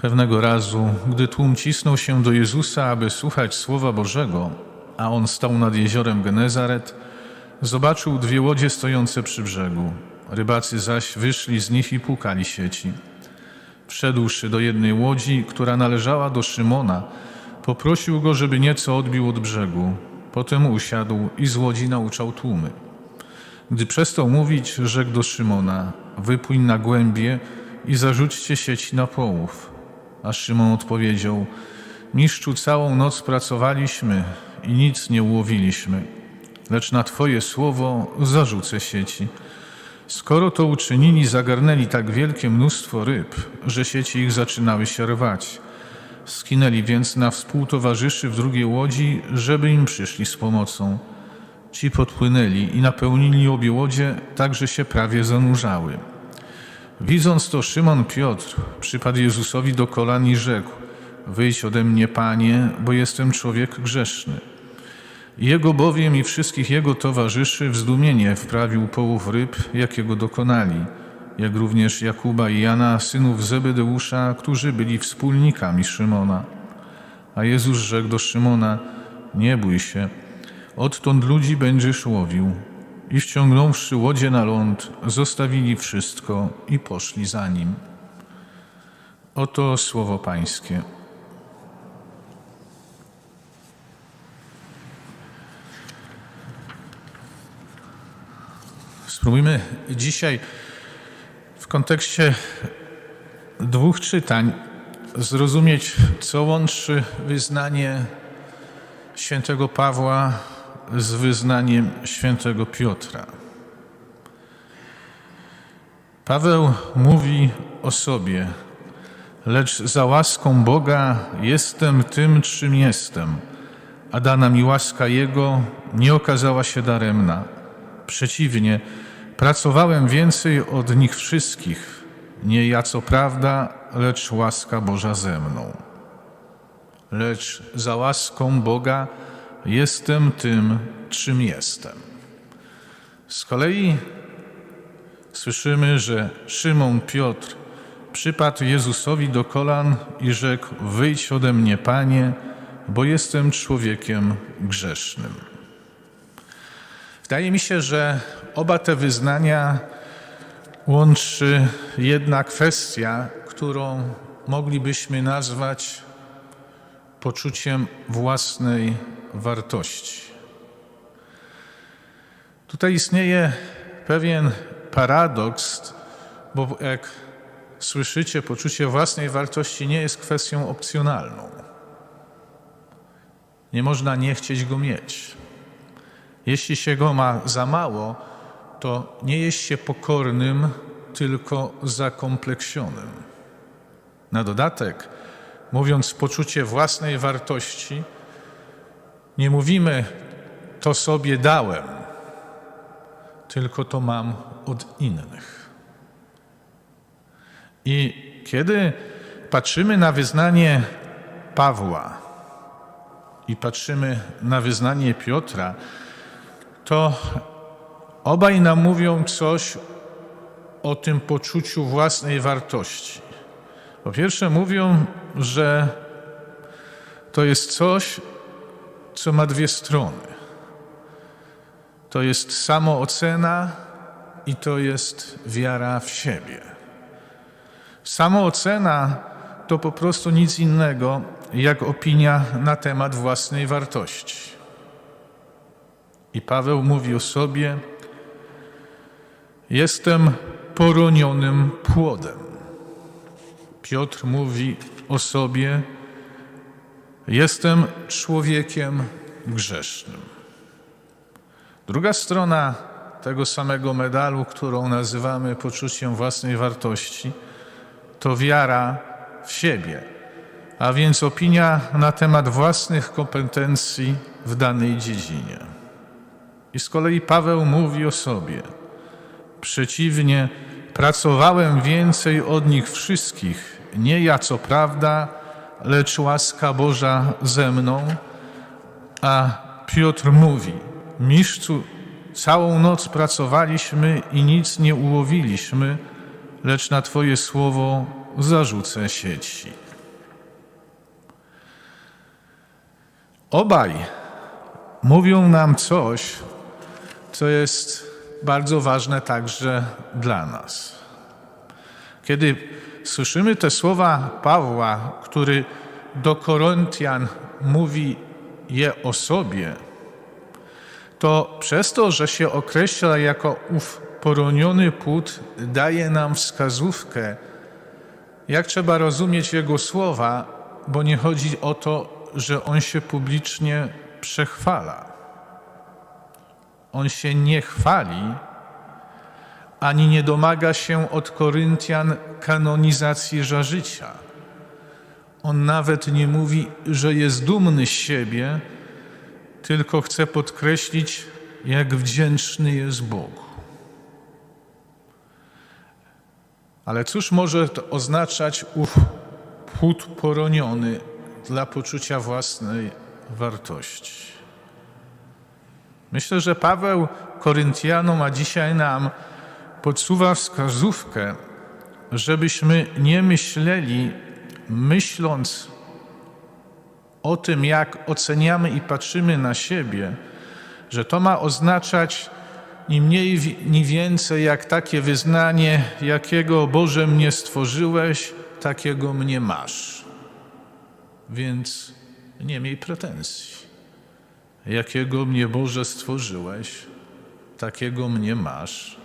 Pewnego razu, gdy tłum cisnął się do Jezusa, aby słuchać Słowa Bożego, a on stał nad jeziorem Genezaret, zobaczył dwie łodzie stojące przy brzegu. Rybacy zaś wyszli z nich i płukali sieci. Wszedłszy do jednej łodzi, która należała do Szymona, poprosił go, żeby nieco odbił od brzegu. Potem usiadł i z łodzi nauczał tłumy. Gdy przestał mówić, rzekł do Szymona: Wypłyń na głębie i zarzućcie sieć na połów. A Szymon odpowiedział: Mistrzu, całą noc pracowaliśmy i nic nie ułowiliśmy, lecz na Twoje słowo zarzucę sieci. Skoro to uczynili, zagarnęli tak wielkie mnóstwo ryb, że sieci ich zaczynały się rwać. Skinęli więc na współtowarzyszy w drugiej łodzi, żeby im przyszli z pomocą. Ci podpłynęli i napełnili obie łodzie, tak że się prawie zanurzały. Widząc to, Szymon Piotr przypadł Jezusowi do kolan i rzekł: Wyjdź ode mnie, panie, bo jestem człowiek grzeszny. Jego bowiem i wszystkich jego towarzyszy w zdumienie wprawił połów ryb, jakiego dokonali, jak również Jakuba i Jana, synów Zebedeusza, którzy byli wspólnikami Szymona. A Jezus rzekł do Szymona: Nie bój się, odtąd ludzi będziesz łowił. I wciągnąwszy łodzie na ląd, zostawili wszystko i poszli za nim. Oto słowo Pańskie. Spróbujmy dzisiaj w kontekście dwóch czytań zrozumieć, co łączy wyznanie świętego Pawła z wyznaniem świętego Piotra. Paweł mówi o sobie, lecz za łaską Boga jestem tym, czym jestem, a dana mi łaska Jego nie okazała się daremna. Przeciwnie, pracowałem więcej od nich wszystkich, nie ja co prawda, lecz łaska Boża ze mną. Lecz za łaską Boga tym, czym jestem. Z kolei słyszymy, że Szymon Piotr przypadł Jezusowi do kolan i rzekł: Wyjdź ode mnie, panie, bo jestem człowiekiem grzesznym. Wydaje mi się, że oba te wyznania łączy jedna kwestia, którą moglibyśmy nazwać poczuciem własnej wartości. Tutaj istnieje pewien paradoks, bo jak słyszycie, poczucie własnej wartości nie jest kwestią opcjonalną. Nie można nie chcieć go mieć. Jeśli się go ma za mało, to nie jest się pokornym, tylko zakompleksionym. Na dodatek, mówiąc poczucie własnej wartości, nie mówimy to sobie dałem, tylko to mam od innych. I kiedy patrzymy na wyznanie Pawła i patrzymy na wyznanie Piotra, to obaj nam mówią coś o tym poczuciu własnej wartości. Po pierwsze, mówią, że to jest coś, co ma dwie strony. To jest samoocena i to jest wiara w siebie. Samoocena to po prostu nic innego jak opinia na temat własnej wartości. I Paweł mówi o sobie: Jestem poronionym płodem. Piotr mówi o sobie: Jestem człowiekiem grzesznym. Druga strona tego samego medalu, którą nazywamy poczuciem własnej wartości, to wiara w siebie, a więc opinia na temat własnych kompetencji w danej dziedzinie. I z kolei Paweł mówi o sobie: Przeciwnie, pracowałem więcej od nich wszystkich, nie ja co prawda, lecz łaska Boża ze mną. A Piotr mówi, mistrzu, całą noc pracowaliśmy i nic nie ułowiliśmy, lecz na Twoje słowo zarzucę sieci. Obaj mówią nam coś, co jest bardzo ważne także dla nas. Kiedy słyszymy te słowa Pawła, który do Koryntian mówi je o sobie, to przez to, że się określa jako ów poroniony płód, daje nam wskazówkę, jak trzeba rozumieć jego słowa, bo nie chodzi o to, że on się publicznie przechwala. On się nie chwali, ani nie domaga się od Koryntian kanonizacji za życia. On nawet nie mówi, że jest dumny z siebie, tylko chce podkreślić, jak wdzięczny jest Bogu. Ale cóż może to oznaczać ów płód poroniony dla poczucia własnej wartości? Myślę, że Paweł Koryntianom, a dzisiaj nam podsuwa wskazówkę, żebyśmy nie myśleli, myśląc o tym, jak oceniamy i patrzymy na siebie, że to ma oznaczać ni mniej, ni więcej jak takie wyznanie, jakiego Boże mnie stworzyłeś, takiego mnie masz. Więc nie miej pretensji. Jakiego mnie Boże stworzyłeś, takiego mnie masz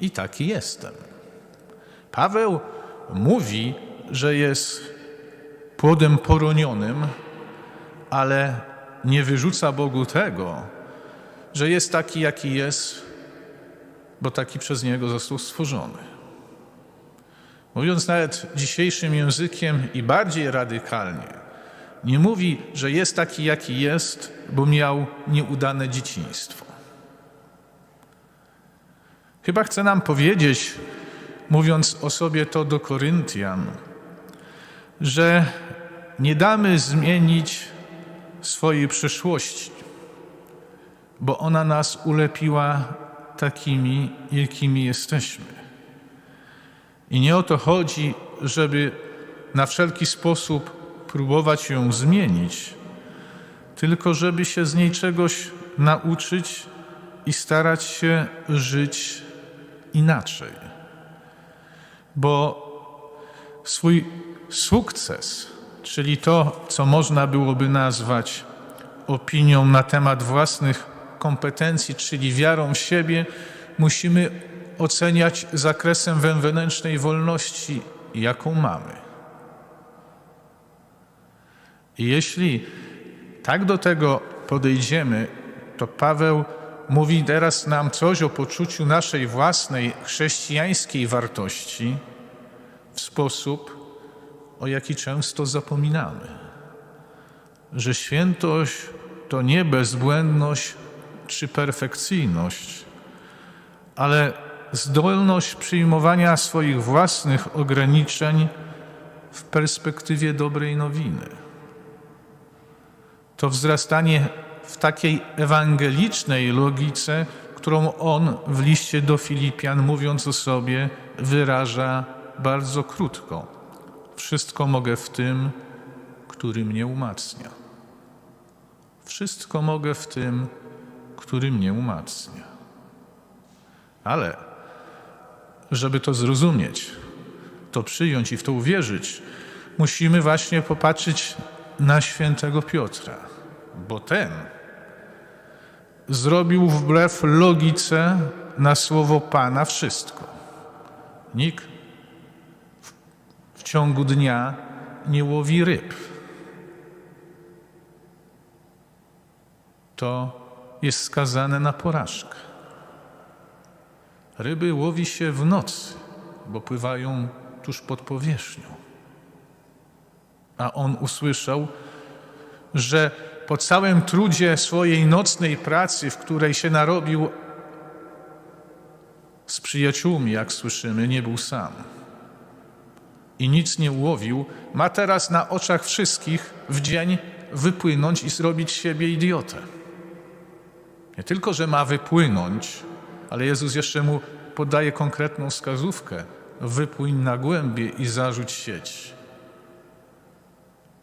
i taki jestem. Paweł mówi, że jest płodem poronionym, ale nie wyrzuca Bogu tego, że jest taki, jaki jest, bo taki przez Niego został stworzony. Mówiąc nawet dzisiejszym językiem i bardziej radykalnie, nie mówi, że jest taki, jaki jest, bo miał nieudane dzieciństwo. Chyba chce nam powiedzieć, mówiąc o sobie to do Koryntian, że nie damy zmienić swojej przyszłości, bo ona nas ulepiła takimi, jakimi jesteśmy. I nie o to chodzi, żeby na wszelki sposób próbować ją zmienić, tylko żeby się z niej czegoś nauczyć i starać się żyć inaczej. Bo swój sukces, czyli to, co można byłoby nazwać opinią na temat własnych kompetencji, czyli wiarą w siebie, musimy oceniać zakresem wewnętrznej wolności, jaką mamy. I jeśli tak do tego podejdziemy, to Paweł mówi teraz nam coś o poczuciu naszej własnej chrześcijańskiej wartości w sposób, o jaki często zapominamy. Że świętość to nie bezbłędność czy perfekcyjność, ale zdolność przyjmowania swoich własnych ograniczeń w perspektywie dobrej nowiny. To wzrastanie w takiej ewangelicznej logice, którą on w liście do Filipian, mówiąc o sobie, wyraża bardzo krótko. Wszystko mogę w tym, który mnie umacnia. Wszystko mogę w tym, który mnie umacnia. Ale żeby to zrozumieć, to przyjąć i w to uwierzyć, musimy właśnie popatrzeć na świętego Piotra, bo ten zrobił wbrew logice na słowo Pana wszystko. Nikt w, w ciągu dnia nie łowi ryb. To jest skazane na porażkę. Ryby łowi się w nocy, bo pływają tuż pod powierzchnią. A on usłyszał, że po całym trudzie swojej nocnej pracy, w której się narobił z przyjaciółmi, jak słyszymy, nie był sam. I nic nie ułowił, ma teraz na oczach wszystkich w dzień wypłynąć i zrobić siebie idiotę. Nie tylko, że ma wypłynąć, ale Jezus jeszcze mu podaje konkretną wskazówkę. Wypłyń na głębie i zarzuć sieć.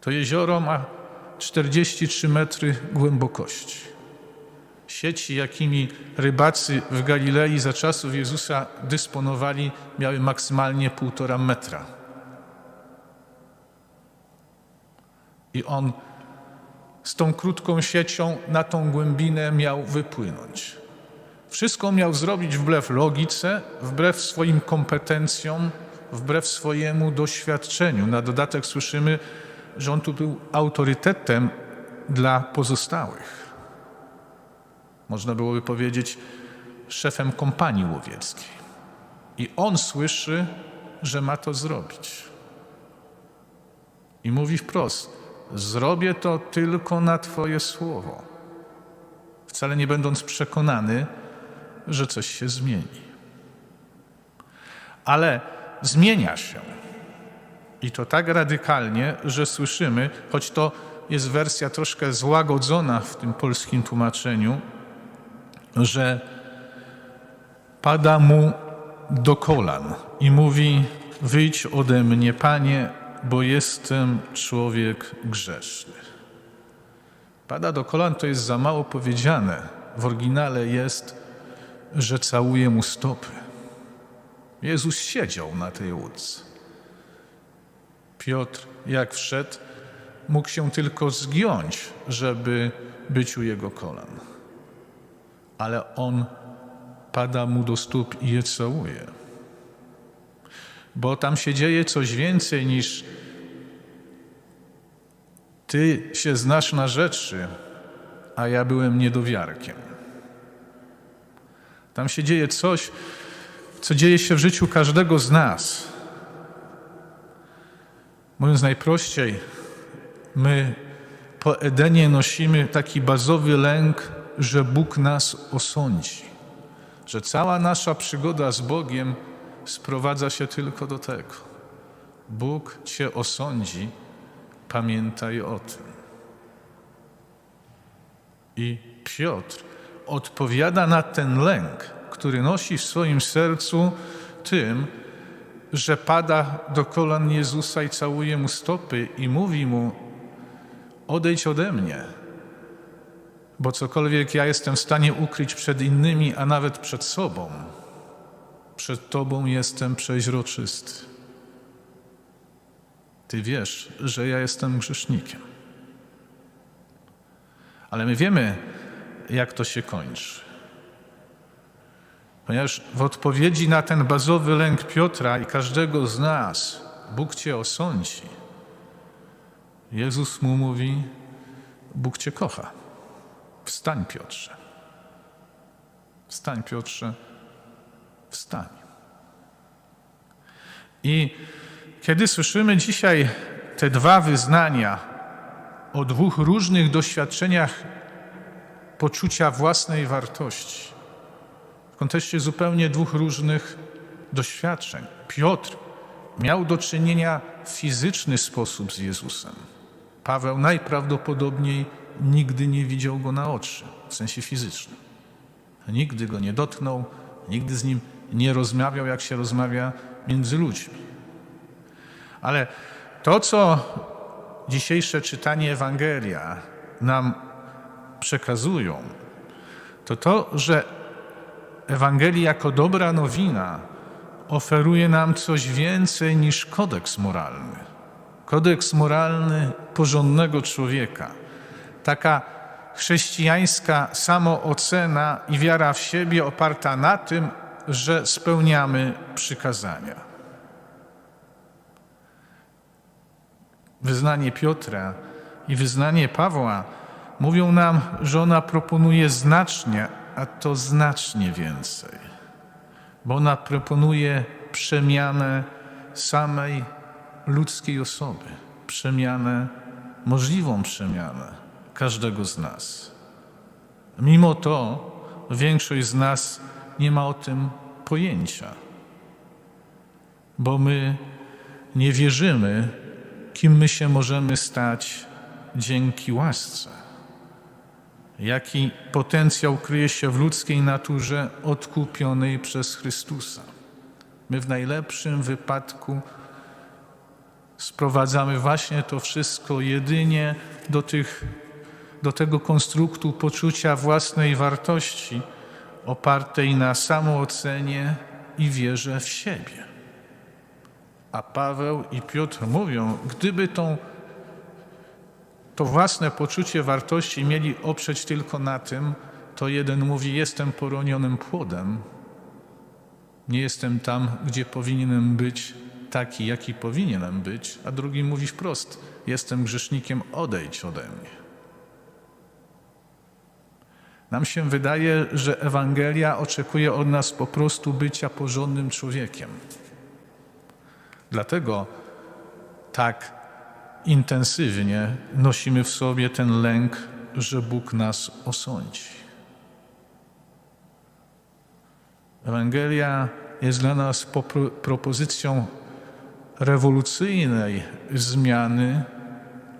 To jezioro ma 43 metry głębokości. Sieci, jakimi rybacy w Galilei za czasów Jezusa dysponowali, miały maksymalnie półtora metra. I on z tą krótką siecią na tą głębinę miał wypłynąć. Wszystko miał zrobić wbrew logice, wbrew swoim kompetencjom, wbrew swojemu doświadczeniu. Na dodatek słyszymy, że on tu był autorytetem dla pozostałych. Można byłoby powiedzieć szefem kompanii łowieckiej. I on słyszy, że ma to zrobić. I mówi wprost: Zrobię to tylko na Twoje słowo. Wcale nie będąc przekonany, że coś się zmieni. Ale zmienia się. I to tak radykalnie, że słyszymy, choć to jest wersja troszkę złagodzona w tym polskim tłumaczeniu, że pada mu do kolan i mówi: Wyjdź ode mnie, panie, bo jestem człowiek grzeszny. Pada do kolan to jest za mało powiedziane. W oryginale jest, że całuje mu stopy. Jezus siedział na tej łódce. Piotr, jak wszedł, mógł się tylko zgiąć, żeby być u jego kolan. Ale on pada mu do stóp i je całuje. Bo tam się dzieje coś więcej niż ty się znasz na rzeczy, a ja byłem niedowiarkiem. Tam się dzieje coś, co dzieje się w życiu każdego z nas. Mówiąc najprościej, my po Edenie nosimy taki bazowy lęk, że Bóg nas osądzi, że cała nasza przygoda z Bogiem sprowadza się tylko do tego. Bóg cię osądzi, pamiętaj o tym. I Piotr odpowiada na ten lęk, który nosi w swoim sercu tym, że pada do kolan Jezusa i całuje mu stopy i mówi mu: Odejdź ode mnie, bo cokolwiek ja jestem w stanie ukryć przed innymi, a nawet przed sobą, przed Tobą jestem przeźroczysty. Ty wiesz, że ja jestem grzesznikiem. Ale my wiemy, jak to się kończy. Ponieważ w odpowiedzi na ten bazowy lęk Piotra i każdego z nas, Bóg cię osądzi. Jezus mu mówi: Bóg cię kocha. Wstań, Piotrze. Wstań, Piotrze. Wstań. I kiedy słyszymy dzisiaj te dwa wyznania o dwóch różnych doświadczeniach poczucia własnej wartości, kontekście zupełnie dwóch różnych doświadczeń. Piotr miał do czynienia w fizyczny sposób z Jezusem. Paweł najprawdopodobniej nigdy nie widział go na oczy, w sensie fizycznym. Nigdy go nie dotknął, nigdy z nim nie rozmawiał, jak się rozmawia między ludźmi. Ale to, co dzisiejsze czytanie Ewangelia nam przekazują, to to, że Ewangelia jako dobra nowina oferuje nam coś więcej niż kodeks moralny. Kodeks moralny porządnego człowieka. Taka chrześcijańska samoocena i wiara w siebie oparta na tym, że spełniamy przykazania. Wyznanie Piotra i wyznanie Pawła mówią nam, że ona proponuje znacznie, a to znacznie więcej, bo ona proponuje przemianę samej ludzkiej osoby, przemianę, możliwą przemianę każdego z nas. Mimo to większość z nas nie ma o tym pojęcia, bo my nie wierzymy, kim my się możemy stać dzięki łasce. Jaki potencjał kryje się w ludzkiej naturze odkupionej przez Chrystusa. My w najlepszym wypadku sprowadzamy właśnie to wszystko jedynie do, tych, do tego konstruktu poczucia własnej wartości opartej na samoocenie i wierze w siebie. A Paweł i Piotr mówią, gdyby tą, to własne poczucie wartości mieli oprzeć tylko na tym, to jeden mówi: Jestem poronionym płodem, nie jestem tam, gdzie powinienem być, taki, jaki powinienem być, a drugi mówi wprost: Jestem grzesznikiem, odejdź ode mnie. Nam się wydaje, że Ewangelia oczekuje od nas po prostu bycia porządnym człowiekiem. Dlatego tak intensywnie nosimy w sobie ten lęk, że Bóg nas osądzi. Ewangelia jest dla nas propozycją rewolucyjnej zmiany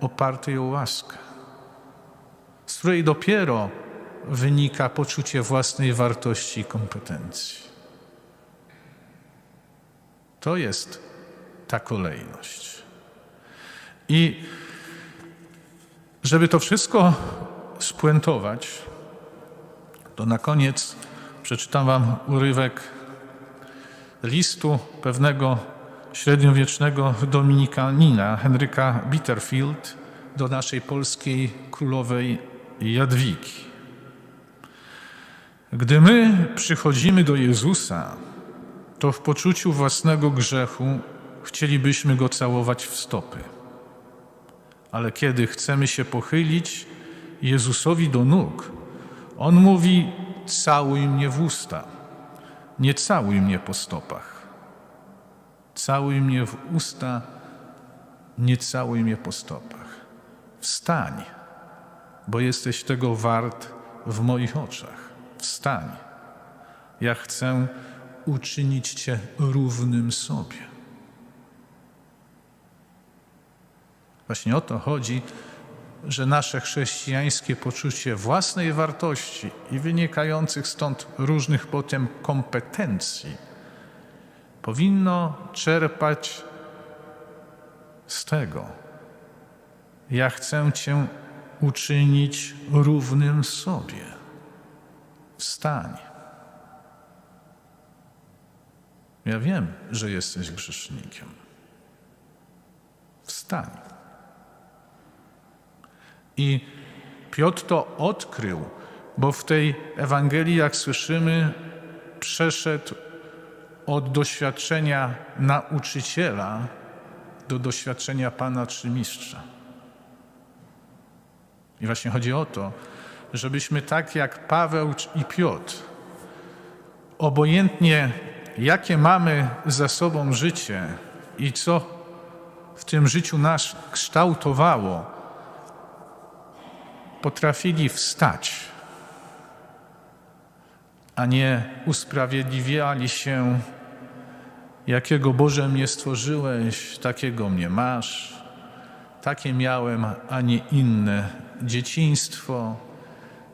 opartej o łaskę, z której dopiero wynika poczucie własnej wartości i kompetencji. To jest ta kolejność. I żeby to wszystko spuentować, to na koniec przeczytam Wam urywek listu pewnego średniowiecznego dominikanina Henryka Bitterfield do naszej polskiej królowej Jadwigi. Gdy my przychodzimy do Jezusa, to w poczuciu własnego grzechu chcielibyśmy go całować w stopy. Ale kiedy chcemy się pochylić Jezusowi do nóg, on mówi: Całuj mnie w usta, nie całuj mnie po stopach. Całuj mnie w usta, nie całuj mnie po stopach. Wstań, bo jesteś tego wart w moich oczach. Wstań. Ja chcę uczynić Cię równym sobie. Właśnie o to chodzi, że nasze chrześcijańskie poczucie własnej wartości i wynikających stąd różnych potem kompetencji powinno czerpać z tego. Ja chcę Cię uczynić równym sobie. Wstań. Ja wiem, że jesteś grzesznikiem. Wstań. I Piotr to odkrył, bo w tej Ewangelii, jak słyszymy, przeszedł od doświadczenia nauczyciela do doświadczenia Pana czy Mistrza. I właśnie chodzi o to, żebyśmy tak jak Paweł i Piotr, obojętnie jakie mamy za sobą życie i co w tym życiu nas kształtowało, potrafili wstać, a nie usprawiedliwiali się, jakiego Boże mnie stworzyłeś, takiego mnie masz, takie miałem, a nie inne dzieciństwo,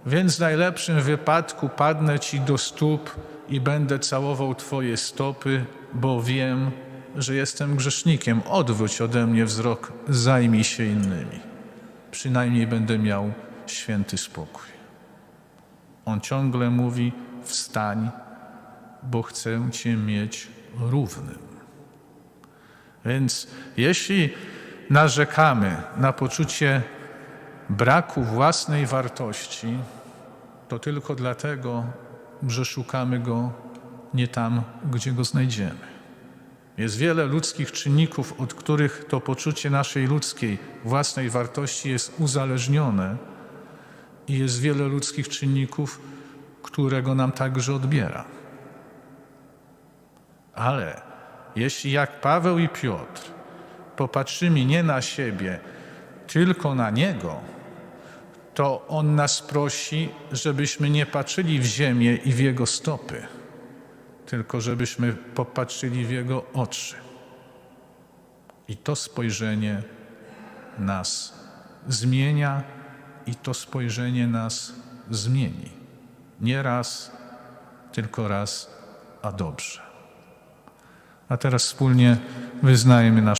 więc w najlepszym wypadku padnę Ci do stóp i będę całował Twoje stopy, bo wiem, że jestem grzesznikiem. Odwróć ode mnie wzrok, zajmij się innymi. Przynajmniej będę miał święty spokój. On ciągle mówi: Wstań, bo chcę Cię mieć równym. Więc jeśli narzekamy na poczucie braku własnej wartości, to tylko dlatego, że szukamy go nie tam, gdzie go znajdziemy. Jest wiele ludzkich czynników, od których to poczucie naszej ludzkiej własnej wartości jest uzależnione, i jest wiele ludzkich czynników, którego nam także odbiera. Ale jeśli jak Paweł i Piotr popatrzymy nie na siebie, tylko na Niego, to On nas prosi, żebyśmy nie patrzyli w ziemię i w Jego stopy, tylko żebyśmy popatrzyli w Jego oczy. I to spojrzenie nas zmienia i to spojrzenie nas zmieni. Nie raz, tylko raz, a dobrze. A teraz wspólnie wyznajemy nasz